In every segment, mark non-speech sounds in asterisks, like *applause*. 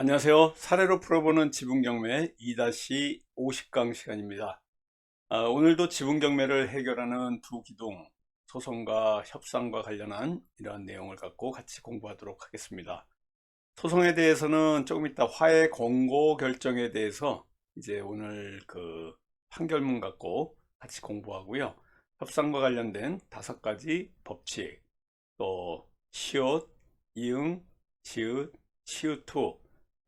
안녕하세요. 사례로 풀어보는 지분경매 2-50강 시간입니다. 아, 오늘도 지분경매를 해결하는 두 기둥, 소송과 협상과 관련한 이러한 내용을 갖고 같이 공부하도록 하겠습니다. 소송에 대해서는 조금 이따 화해 공고 결정에 대해서 이제 오늘 그 판결문 갖고 같이 공부하고요. 협상과 관련된 다섯 가지 법칙, 또 시옷, 이응, 지읒, 치읒투,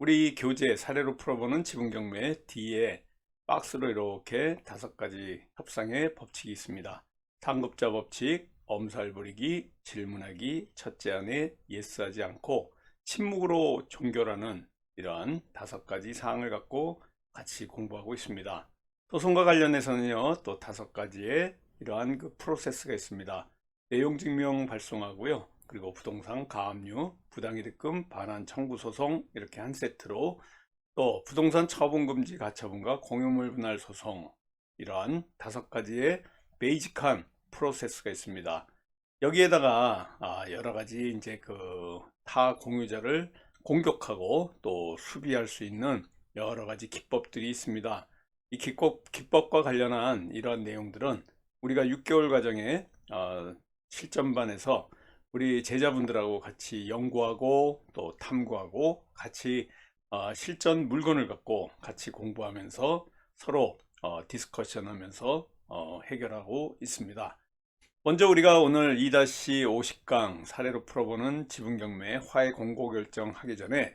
우리 교재 사례로 풀어보는 지분경매 뒤에 박스로 이렇게 다섯 가지 협상의 법칙이 있습니다. 상급자 법칙, 엄살 부리기, 질문하기, 첫째 안에 예스하지 않고 침묵으로 종결하는 이러한 다섯 가지 사항을 갖고 같이 공부하고 있습니다. 소송과 관련해서는요, 또 다섯 가지의 이러한 그 프로세스가 있습니다. 내용 증명 발송하고요. 그리고 부동산 가압류, 부당이득금 반환 청구 소송 이렇게 한 세트로 또 부동산 처분 금지 가처분과 공유물 분할 소송 이러한 다섯 가지의 베이직한 프로세스가 있습니다. 여기에다가 아, 여러 가지 이제 그 타 공유자를 공격하고 또 수비할 수 있는 여러 가지 기법들이 있습니다. 이 기법, 기법과 관련한 이러한 내용들은 우리가 6개월 과정에 어, 실전반에서 우리 제자분들하고 같이 연구하고 또 탐구하고 같이 어, 실전 물건을 갖고 같이 공부하면서 서로 어, 디스커션 하면서 어, 해결하고 있습니다. 먼저 우리가 오늘 2-50강 사례로 풀어보는 지분경매 화해 공고 결정 하기 전에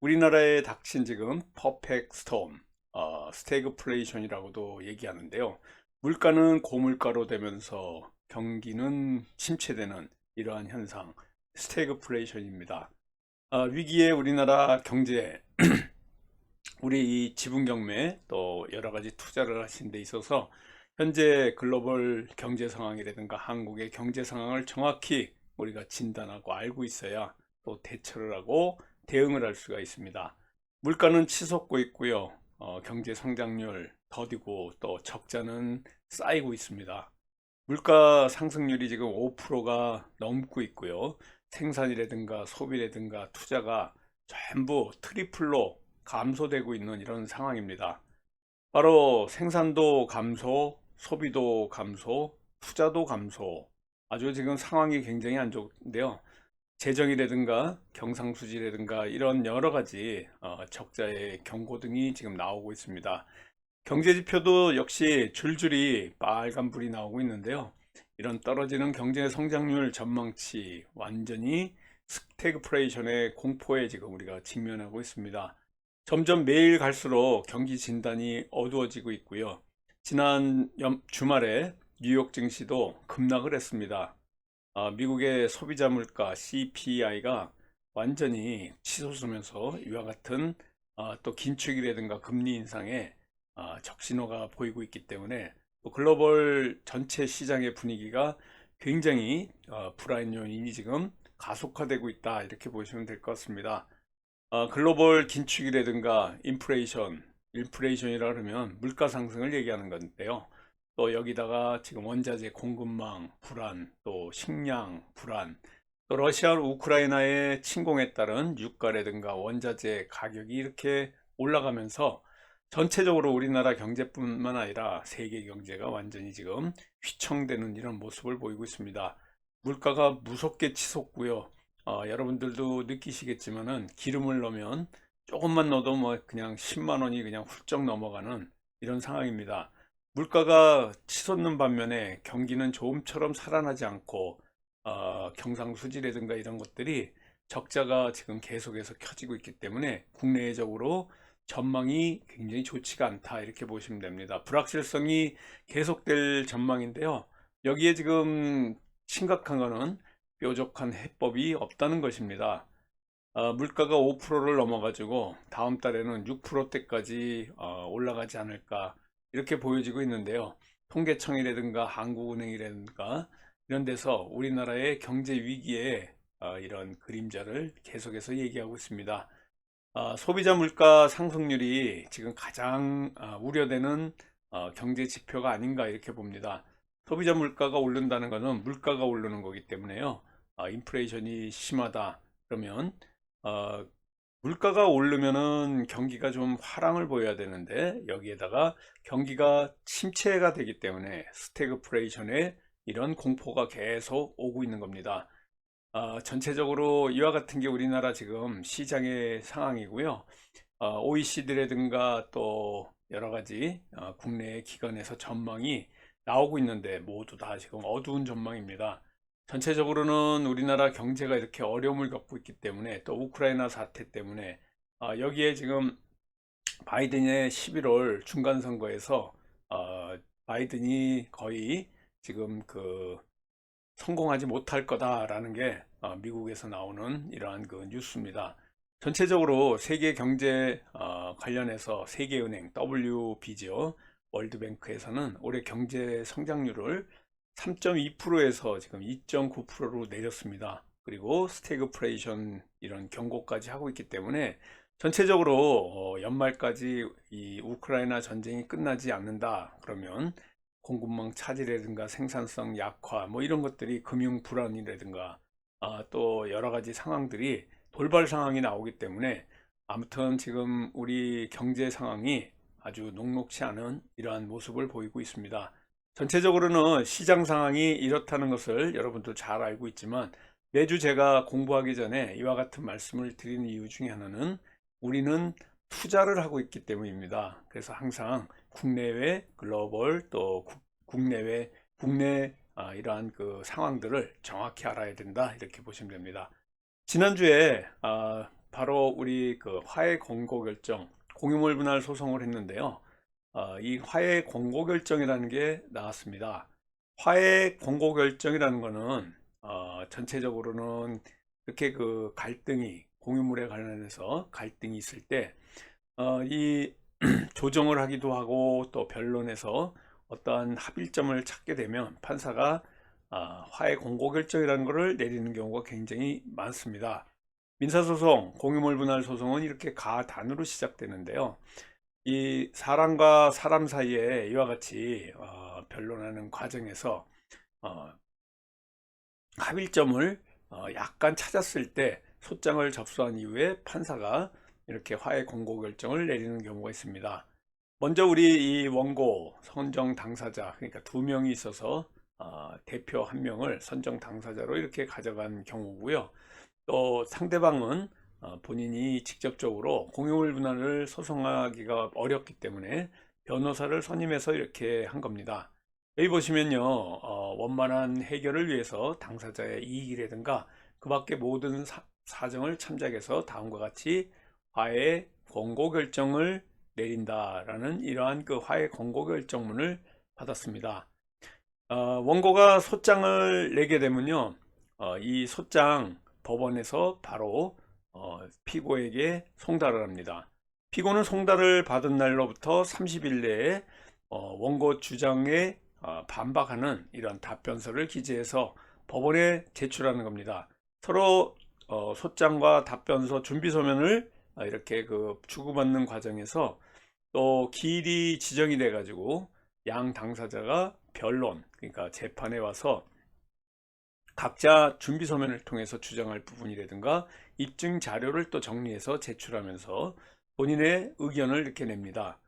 우리나라에 닥친 지금 퍼펙트 스톰, 어, 스태그플레이션이라고도 얘기하는데요. 물가는 고물가로 되면서 경기는 침체되는 이러한 현상, 스태그플레이션입니다. 아, 위기에 우리나라 경제, *clears throat* 우리 이 지분 경매 또 여러 가지 투자를 하신 데 있어서 현재 글로벌 경제 상황이라든가 한국의 경제 상황을 정확히 우리가 진단하고 알고 있어야 또 대처를 하고 대응을 할 수가 있습니다. 물가는 치솟고 있고요. 어, 경제 성장률 더디고 또 적자는 쌓이고 있습니다. 물가 상승률이 지금 5%가 넘고 있고요. 생산이라든가 소비라든가 투자가 전부 트리플로 감소되고 있는 이런 상황입니다. 바로 생산도 감소, 소비도 감소, 투자도 감소. 아주 지금 상황이 굉장히 안 좋은데요. 재정이라든가 경상수지라든가 이런 여러 가지 어, 적자의 경고 등이 지금 나오고 있습니다. 경제지표도 역시 줄줄이 빨간불이 나오고 있는데요. 이런 떨어지는 경제 성장률 전망치 완전히 스태그플레이션의 공포에 지금 우리가 직면하고 있습니다. 점점 매일 갈수록 경기 진단이 어두워지고 있고요. 지난 주말에 뉴욕 증시도 급락을 했습니다. 아, 미국의 소비자 물가 CPI가 완전히 치솟으면서 이와 같은 아, 또 긴축이라든가 금리 인상에 아, 적신호가 보이고 있기 때문에 글로벌 전체 시장의 분위기가 굉장히 어, 불안 요인이 지금 가속화되고 있다 이렇게 보시면 될 것 같습니다. 어, 글로벌 긴축이라든가 인플레이션, 인플레이션이라 그러면 물가 상승을 얘기하는 건데요. 또 여기다가 지금 원자재 공급망 불안, 또 식량 불안, 또 러시아 우크라이나의 침공에 따른 유가라든가 원자재 가격이 이렇게 올라가면서 전체적으로 우리나라 경제뿐만 아니라 세계 경제가 완전히 지금 휘청되는 이런 모습을 보이고 있습니다. 물가가 무섭게 치솟고요. 어, 여러분들도 느끼시겠지만은 기름을 넣으면 조금만 넣어도 뭐 그냥 10만 원이 그냥 훌쩍 넘어가는 이런 상황입니다. 물가가 치솟는 반면에 경기는 조금처럼 살아나지 않고 어, 경상수지라든가 이런 것들이 적자가 지금 계속해서 켜지고 있기 때문에 국내적으로 전망이 굉장히 좋지가 않다 이렇게 보시면 됩니다. 불확실성이 계속될 전망인데요. 여기에 지금 심각한 거는 뾰족한 해법이 없다는 것입니다. 어, 물가가 5%를 넘어가지고 다음 달에는 6%대까지 어, 올라가지 않을까 이렇게 보여지고 있는데요. 통계청이라든가 한국은행이라든가 이런 데서 우리나라의 경제 위기에 어, 이런 그림자를 계속해서 얘기하고 있습니다. 어, 소비자 물가 상승률이 지금 가장 어, 우려되는 어, 경제 지표가 아닌가 이렇게 봅니다. 소비자 물가가 오른다는 것은 물가가 오르는 거기 때문에요. 어, 인플레이션이 심하다 그러면 어, 물가가 오르면은 경기가 좀 화랑을 보여야 되는데 여기에다가 경기가 침체가 되기 때문에 스태그플레이션에 이런 공포가 계속 오고 있는 겁니다. 아, 전체적으로 이와 같은 게 우리나라 지금 시장의 상황이고요. 어, OECD라든가 또 여러 가지 어, 국내 기관에서 전망이 나오고 있는데 모두 다 지금 어두운 전망입니다. 전체적으로는 우리나라 경제가 이렇게 어려움을 겪고 있기 때문에 또 우크라이나 사태 때문에 아, 여기에 지금 바이든의 11월 중간 선거에서 어, 바이든이 거의 지금 그 성공하지 못할 거다라는 게 어, 미국에서 나오는 이러한 그 뉴스입니다. 전체적으로 세계 경제 어, 관련해서 세계은행 WB죠. 월드뱅크에서는 올해 경제 성장률을 3.2%에서 지금 2.9%로 내렸습니다. 그리고 스태그플레이션 이런 경고까지 하고 있기 때문에 전체적으로 어, 연말까지 이 우크라이나 전쟁이 끝나지 않는다 그러면 공급망 차질이라든가 생산성 약화 뭐 이런 것들이 금융 불안이라든가 아, 또 여러 가지 상황들이 돌발 상황이 나오기 때문에 아무튼 지금 우리 경제 상황이 아주 녹록치 않은 이러한 모습을 보이고 있습니다. 전체적으로는 시장 상황이 이렇다는 것을 여러분도 잘 알고 있지만 매주 제가 공부하기 전에 이와 같은 말씀을 드리는 이유 중에 하나는 우리는 투자를 하고 있기 때문입니다. 그래서 항상 국내외 글로벌 또 국- 국내외 국내 아, 이러한 그 상황들을 정확히 알아야 된다 이렇게 보시면 됩니다. 지난주에 아, 바로 우리 그 화해 권고 결정 공유물 분할 소송을 했는데요. 어, 이 화해 권고 결정이라는 게 나왔습니다. 화해 권고 결정이라는 거는 어, 전체적으로는 이렇게 그 갈등이 공유물에 관련해서 갈등이 있을 때 어, 이 *clears throat* 조정을 하기도 하고 또 변론에서 어떠한 합의점을 찾게 되면 판사가 아, 화해 공고 결정이라는 것을 내리는 경우가 굉장히 많습니다. 민사소송, 공유물 분할 소송은 이렇게 가단으로 시작되는데요. 이 사람과 사람 사이에 이와 같이 어, 변론하는 과정에서 어, 합의점을 어, 약간 찾았을 때 소장을 접수한 이후에 판사가 이렇게 화해 공고 결정을 내리는 경우가 있습니다. 먼저 우리 이 원고 선정 당사자 그러니까 두 명이 있어서 어, 대표 한 명을 선정 당사자로 이렇게 가져간 경우고요. 또 상대방은 어, 본인이 직접적으로 공유물 분할을 소송하기가 어렵기 때문에 변호사를 선임해서 이렇게 한 겁니다. 여기 보시면요, 어, 원만한 해결을 위해서 당사자의 이익이라든가 그 밖에 모든 사, 사정을 참작해서 다음과 같이 화해 권고 결정을 내린다라는 이러한 그 화해 권고 결정문을 받았습니다. 어, 원고가 소장을 내게 되면요, 어, 이 소장 법원에서 바로 어, 피고에게 송달을 합니다. 피고는 송달을 받은 날로부터 30일 내에 어, 원고 주장에 어, 반박하는 이런 답변서를 기재해서 법원에 제출하는 겁니다. 서로 어, 소장과 답변서 준비 서면을 어, 이렇게 그 주고받는 과정에서 또 기일이 지정이 돼 가지고 양 당사자가 변론 그러니까 재판에 와서 각자 준비 서면을 통해서 주장할 부분이라든가 입증 자료를 또 정리해서 제출하면서 본인의 의견을 이렇게 냅니다.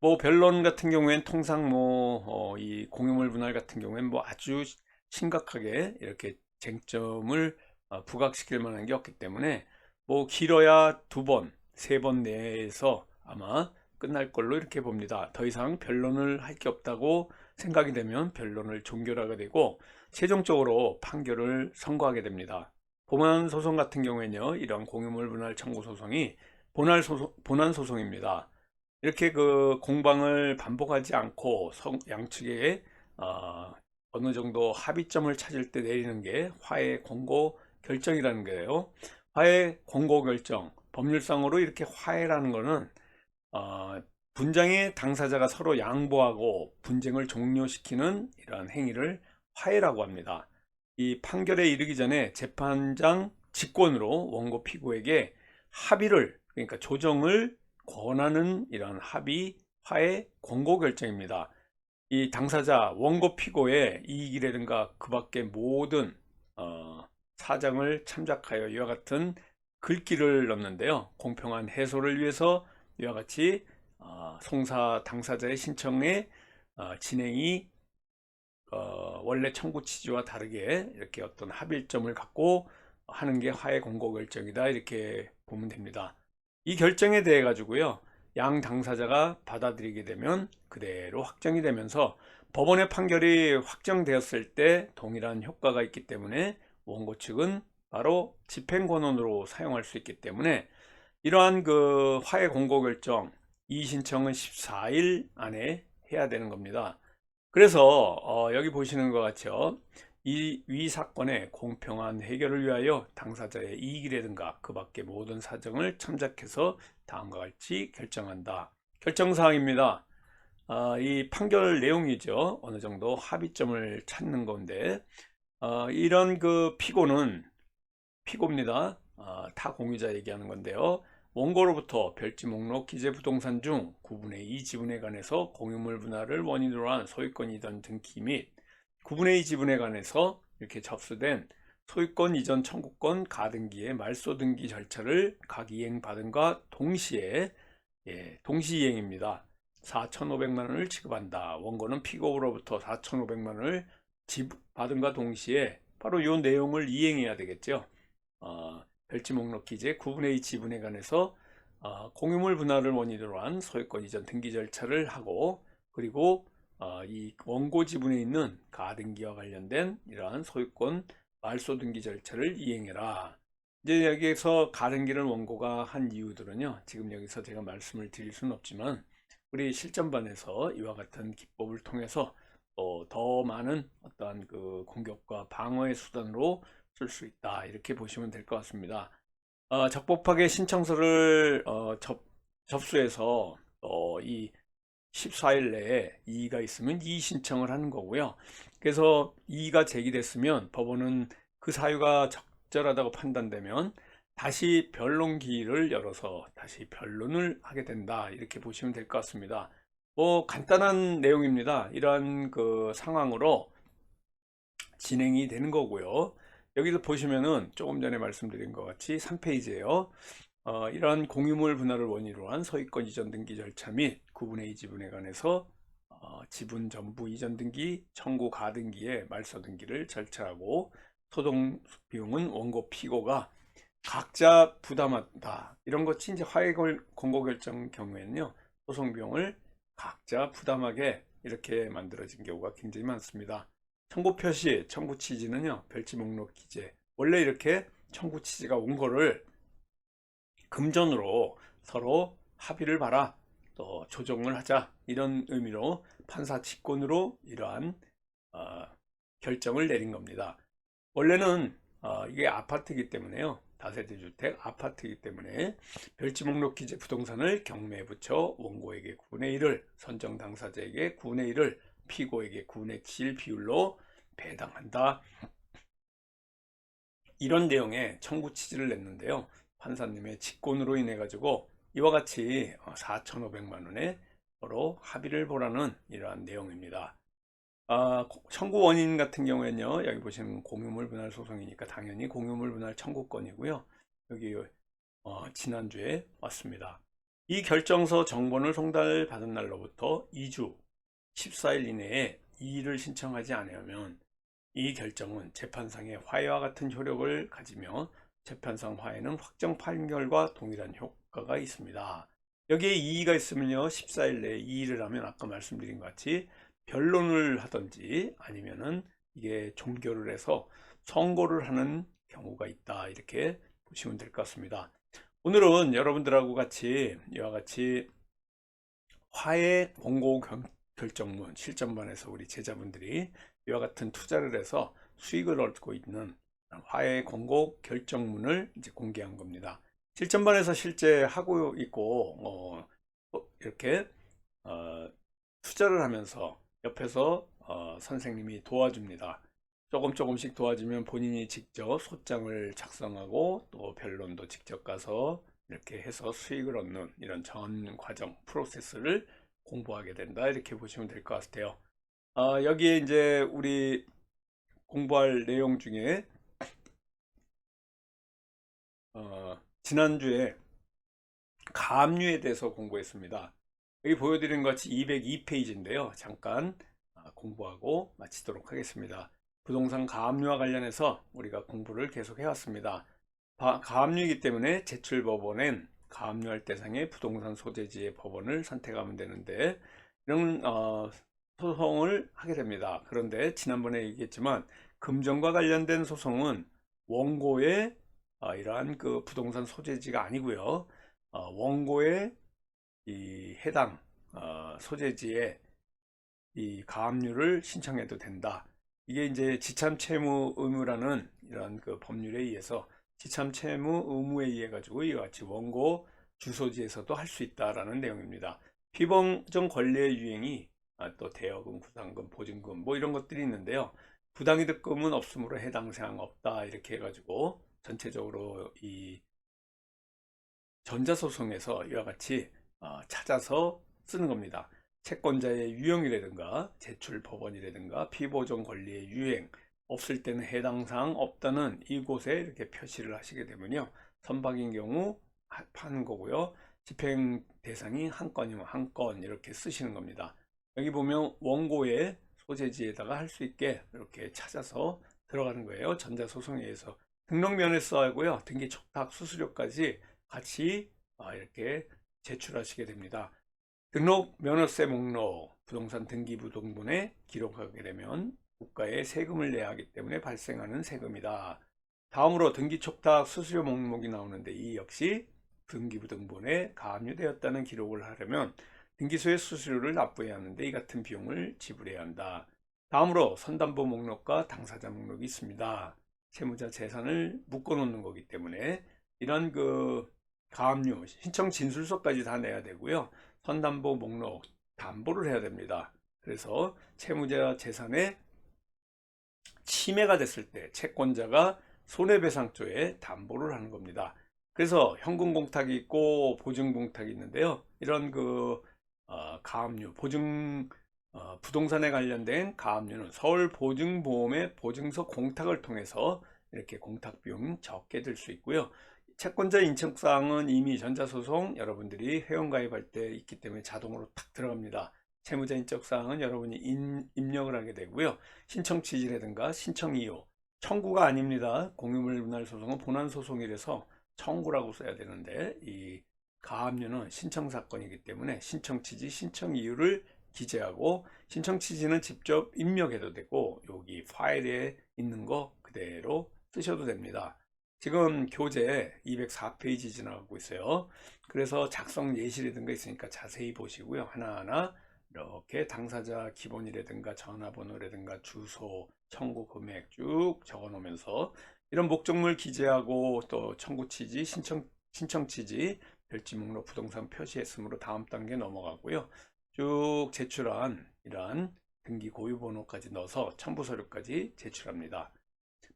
뭐 변론 같은 경우엔 통상 뭐이 공유물 분할 같은 경우엔 뭐 아주 심각하게 이렇게 쟁점을 어, 부각시킬 만한 게 없기 때문에 뭐 길어야 두 번, 세 번 내에서 아마 끝날 걸로 이렇게 봅니다. 더 이상 변론을 할 게 없다고 생각이 되면 변론을 종결하게 되고 최종적으로 판결을 선고하게 됩니다. 본안 소송 같은 경우에는요, 이런 공유물 분할 청구 소송이 본안 소송, 본안 소송입니다. 이렇게 그 공방을 반복하지 않고 성- 양측에 어, 어느 정도 합의점을 찾을 때 내리는 게 화해 공고 결정이라는 거예요. 화해 공고 결정, 법률상으로 이렇게 화해라는 거는 어, 분쟁의 당사자가 서로 양보하고 분쟁을 종료시키는 이러한 행위를 화해라고 합니다. 이 판결에 이르기 전에 재판장 직권으로 원고 피고에게 합의를 그러니까 조정을 권하는 이러한 합의 화해 권고 결정입니다. 이 당사자 원고 피고의 이익이라든가 그 밖의 모든 어, 사정을 참작하여 이와 같은 글귀를 넣는데요. 공평한 해소를 위해서 이와 같이 어, 송사 당사자의 신청에 어, 진행이 어, 원래 청구 취지와 다르게 이렇게 어떤 합일점을 갖고 하는 게 화해 공고 결정이다 이렇게 보면 됩니다. 이 결정에 대해 가지고요. 양 당사자가 받아들이게 되면 그대로 확정이 되면서 법원의 판결이 확정되었을 때 동일한 효과가 있기 때문에 원고 측은 바로 집행권원으로 사용할 수 있기 때문에 이러한 그 화해 공고 결정 이 신청은 14일 안에 해야 되는 겁니다. 그래서 어, 여기 보시는 것 같죠. 이 위 사건의 공평한 해결을 위하여 당사자의 이익이라든가 그 밖의 모든 사정을 참작해서 다음과 같이 결정한다. 결정사항입니다. 아, 이 판결 내용이죠. 어느 정도 합의점을 찾는 건데 어, 이런 그 피고는 피고입니다. 아, 타 공유자 얘기하는 건데요. 원고로부터 별지 목록 기재 부동산 중 9분의 2 지분에 관해서 공유물 분할을 원인으로 한 소유권 이전 등기 및 9분의 2 지분에 관해서 이렇게 접수된 소유권 이전 청구권 가등기의 말소 등기 절차를 각 이행받은과 동시에 예, 동시 이행입니다. 4,500만 원을 지급한다. 원고는 피고로부터 4,500만 원을 받은과 동시에 바로 이 내용을 이행해야 되겠죠. 어, 별지 목록 기재 9분의 2 지분에 관해서 어, 공유물 분할을 원인으로 한 소유권 이전 등기 절차를 하고 그리고 어, 이 원고 지분에 있는 가등기와 관련된 이러한 소유권 말소 등기 절차를 이행해라. 이제 여기에서 가등기를 원고가 한 이유들은요. 지금 여기서 제가 말씀을 드릴 수는 없지만 우리 실전반에서 이와 같은 기법을 통해서 어, 더 많은 어떠한 그 공격과 방어의 수단으로 쓸 수 있다 이렇게 보시면 될 것 같습니다. 어, 적법하게 신청서를 어, 접, 접수해서 어, 이 14일 내에 이의가 있으면 이의 신청을 하는 거고요. 그래서 이의가 제기됐으면 법원은 그 사유가 적절하다고 판단되면 다시 변론 기일을 열어서 다시 변론을 하게 된다 이렇게 보시면 될 것 같습니다. 뭐 간단한 내용입니다. 이러한 그 상황으로 진행이 되는 거고요. 여기서 보시면은 조금 전에 말씀드린 것 같이 3페이지에요. 어, 이러한 공유물 분할을 원인으로 한 소유권 이전 등기 절차 및 9분의 2 지분에 관해서 어, 지분 전부 이전 등기, 청구 가등기의 말소 등기를 절차하고 소송 비용은 원고 피고가 각자 부담한다. 이런 것이 이제 화해 공고 결정 경우에는요. 소송 비용을 각자 부담하게 이렇게 만들어진 경우가 굉장히 많습니다. 청구 표시, 청구 취지는요. 별지 목록 기재. 원래 이렇게 청구 취지가 온 거를 금전으로 서로 합의를 봐라. 또 조정을 하자. 이런 의미로 판사 직권으로 이러한 어, 결정을 내린 겁니다. 원래는 어, 이게 아파트이기 때문에요. 다세대 주택 아파트이기 때문에 별지 목록 기재 부동산을 경매에 붙여 원고에게 9분의 1을 선정 당사자에게 9분의 1을 피고에게 9분의 7 비율로 배당한다. 이런 내용의 청구 취지를 냈는데요. 판사님의 직권으로 인해 가지고 이와 같이 4,500만 원에 서로 합의를 보라는 이러한 내용입니다. 아, 청구 원인 같은 경우에는요, 여기 보시면 공유물 분할 소송이니까 당연히 공유물 분할 청구권이고요. 여기 어, 지난주에 왔습니다. 이 결정서 정본을 송달받은 날로부터 2주 14일 이내에 이의를 신청하지 않으면 이 결정은 재판상의 화해와 같은 효력을 가지며 재판상 화해는 확정 판결과 동일한 효과가 있습니다. 여기에 이의가 있으면요 14일 내에 이의를 하면 아까 말씀드린 것 같이 변론을 하든지 아니면은 이게 종교를 해서 선고를 하는 경우가 있다 이렇게 보시면 될 것 같습니다. 오늘은 여러분들하고 같이 이와 같이 화해 공고 결정문 실전반에서 우리 제자분들이 이와 같은 투자를 해서 수익을 얻고 있는 화해 공고 결정문을 이제 공개한 겁니다. 실전반에서 실제 하고 있고 어, 이렇게 어, 투자를 하면서 옆에서 어, 선생님이 도와줍니다. 조금 조금씩 도와주면 본인이 직접 소장을 작성하고 또 변론도 직접 가서 이렇게 해서 수익을 얻는 이런 전 과정 프로세스를 공부하게 된다 이렇게 보시면 될 것 같아요. 어, 여기에 이제 우리 공부할 내용 중에 어, 지난주에 가압류에 대해서 공부했습니다. 여기 보여드린 것 같이 202페이지인데요. 잠깐 아, 공부하고 마치도록 하겠습니다. 부동산 가압류와 관련해서 우리가 공부를 계속 해왔습니다. 바- 가압류이기 때문에 제출 법원엔 가압류할 대상의 부동산 소재지의 법원을 선택하면 되는데 이런 어, 소송을 하게 됩니다. 그런데 지난번에 얘기했지만 금전과 관련된 소송은 원고의 어, 이러한 그 부동산 소재지가 아니고요. 어, 원고의 이 해당 어, 소재지에 이 가압류를 신청해도 된다. 이게 이제 지참 채무 의무라는 이런 그 법률에 의해서 지참 채무 의무에 의해 가지고 이와 같이 원고 주소지에서도 할 수 있다라는 내용입니다. 피범정 권리의 유행이 아, 또 대여금, 구상금, 보증금 뭐 이런 것들이 있는데요. 부당이득금은 없으므로 해당 사항 없다 이렇게 해가지고 전체적으로 이 전자소송에서 이와 같이 어, 찾아서 쓰는 겁니다. 채권자의 유형이라든가 제출 법원이라든가 피보정 권리의 유행 없을 때는 해당 사항 없다는 이곳에 이렇게 표시를 하시게 되면요. 선박인 경우 하- 파는 거고요. 집행 대상이 한 건이면 한 건 이렇게 쓰시는 겁니다. 여기 보면 원고의 소재지에다가 할 수 있게 이렇게 찾아서 들어가는 거예요. 전자소송에 의해서 등록면허서 하고요. 등기 촉탁 수수료까지 같이 아, 이렇게 제출하시게 됩니다. 등록 면허세 목록 부동산 등기부등본에 기록하게 되면 국가에 세금을 내야 하기 때문에 발생하는 세금이다. 다음으로 등기촉탁 수수료 목록이 나오는데 이 역시 등기부등본에 가압류되었다는 기록을 하려면 등기소의 수수료를 납부해야 하는데 이 같은 비용을 지불해야 한다. 다음으로 선담보 목록과 당사자 목록이 있습니다. 채무자 재산을 묶어놓는 거기 때문에 이런 그 가압류 신청 진술서까지 다 내야 되고요. 선담보 목록 담보를 해야 됩니다. 그래서 채무자 재산에 침해가 됐을 때 채권자가 손해배상조에 담보를 하는 겁니다. 그래서 현금 공탁이 있고 보증 공탁이 있는데요. 이런 그 어, 가압류 보증 어, 부동산에 관련된 가압류는 서울 보증보험의 보증서 공탁을 통해서 이렇게 공탁 비용 적게 들 수 있고요. 채권자 인척사항은 이미 전자소송 여러분들이 회원가입할 때 있기 때문에 자동으로 탁 들어갑니다. 채무자 인적사항은 여러분이 인- 입력을 하게 되고요. 신청 취지라든가 신청 이유, 청구가 아닙니다. 공유물 분할 소송은 본안 소송이라서 청구라고 써야 되는데 이 가압류는 신청 사건이기 때문에 신청 취지, 신청 이유를 기재하고 신청 취지는 직접 입력해도 되고 여기 파일에 있는 거 그대로 쓰셔도 됩니다. 지금 교재 204페이지 지나가고 있어요. 그래서 작성 예시라든가 있으니까 자세히 보시고요. 하나하나 이렇게 당사자 기본이라든가 전화번호라든가 주소, 청구 금액 쭉 적어 놓으면서 이런 목적물 기재하고 또 청구 취지, 신청, 신청 취지, 별지 목록 부동산 표시했으므로 다음 단계 넘어가고요. 쭉 제출한 이러한 등기 고유 번호까지 넣어서 첨부 서류까지 제출합니다.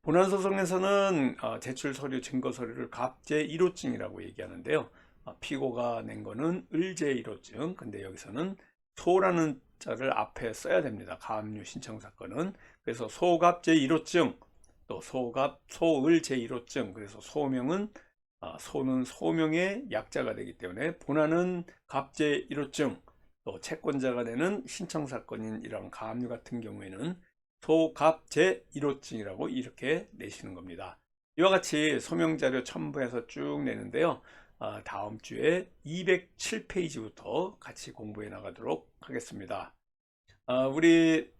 본안소송에서는 어, 제출 서류, 증거 서류를 갑제 1호증이라고 얘기하는데요. 어, 피고가 낸 거는 을제 1호증. 근데 여기서는 소라는 자를 앞에 써야 됩니다. 가압류 신청 사건은. 그래서 소갑제 1호증, 또 소갑, 소을 제 1호증. 그래서 소명은 아, 소는 소명의 약자가 되기 때문에 본안은 갑제 1호증, 또 채권자가 되는 신청 사건인 이런 가압류 같은 경우에는 소갑제 1호증이라고 이렇게 내시는 겁니다. 이와 같이 소명자료 첨부해서 쭉 내는데요. 아, 다음 주에 207페이지부터 같이 공부해 나가도록 하겠습니다. 아, 우리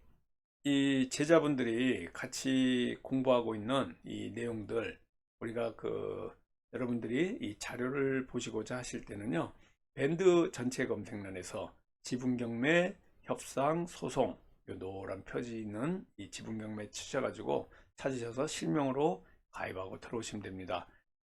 이 제자분들이 같이 공부하고 있는 이 내용들 우리가 그 여러분들이 이 자료를 보시고자 하실 때는요. 밴드 전체 검색란에서 지분 경매 협상 소송 요 노란 표지 있는 이 지분경매 치셔가지고 찾으셔서 실명으로 가입하고 들어오시면 됩니다.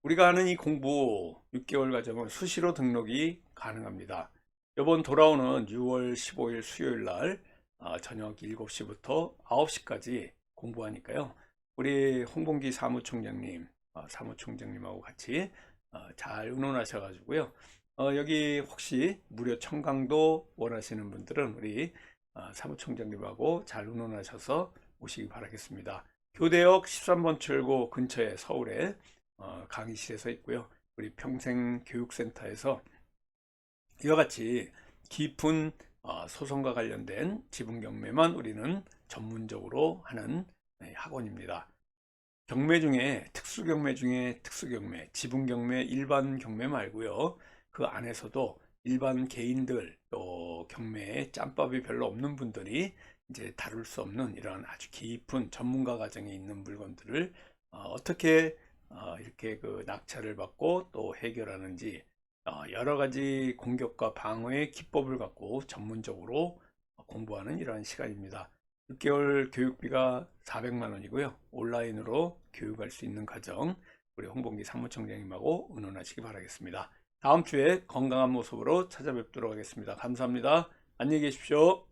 우리가 하는 이 공부 6개월 과정은 수시로 등록이 가능합니다. 이번 돌아오는 6월 15일 수요일 날 어, 저녁 7시부터 9시까지 공부하니까요. 우리 홍봉기 사무총장님, 어, 사무총장님하고 같이 어, 잘 의논하셔가지고요. 어, 여기 혹시 무료 청강도 원하시는 분들은 우리 어, 사무총장님하고 잘 의논하셔서 오시기 바라겠습니다. 교대역 13번 출구 근처에 서울에 어, 강의실에서 있고요. 우리 평생교육센터에서 이와 같이 깊은 어, 소송과 관련된 지분 경매만 우리는 전문적으로 하는 네, 학원입니다. 경매 중에 특수 경매 중에 특수 경매, 지분 경매, 일반 경매 말고요. 그 안에서도 일반 개인들 또 경매에 짬밥이 별로 없는 분들이 이제 다룰 수 없는 이런 아주 깊은 전문가 과정에 있는 물건들을 어, 떻게 이렇게 그 낙찰을 받고 또 해결하는지 어, 여러 가지 공격과 방어의 기법을 갖고 전문적으로 공부하는 이러한 시간입니다. 6개월 교육비가 400만 원이고요. 온라인으로 교육할 수 있는 과정 우리 홍봉기 사무총장님하고 의논하시기 바라겠습니다. 다음 주에 건강한 모습으로 찾아뵙도록 하겠습니다. 감사합니다. 안녕히 계십시오.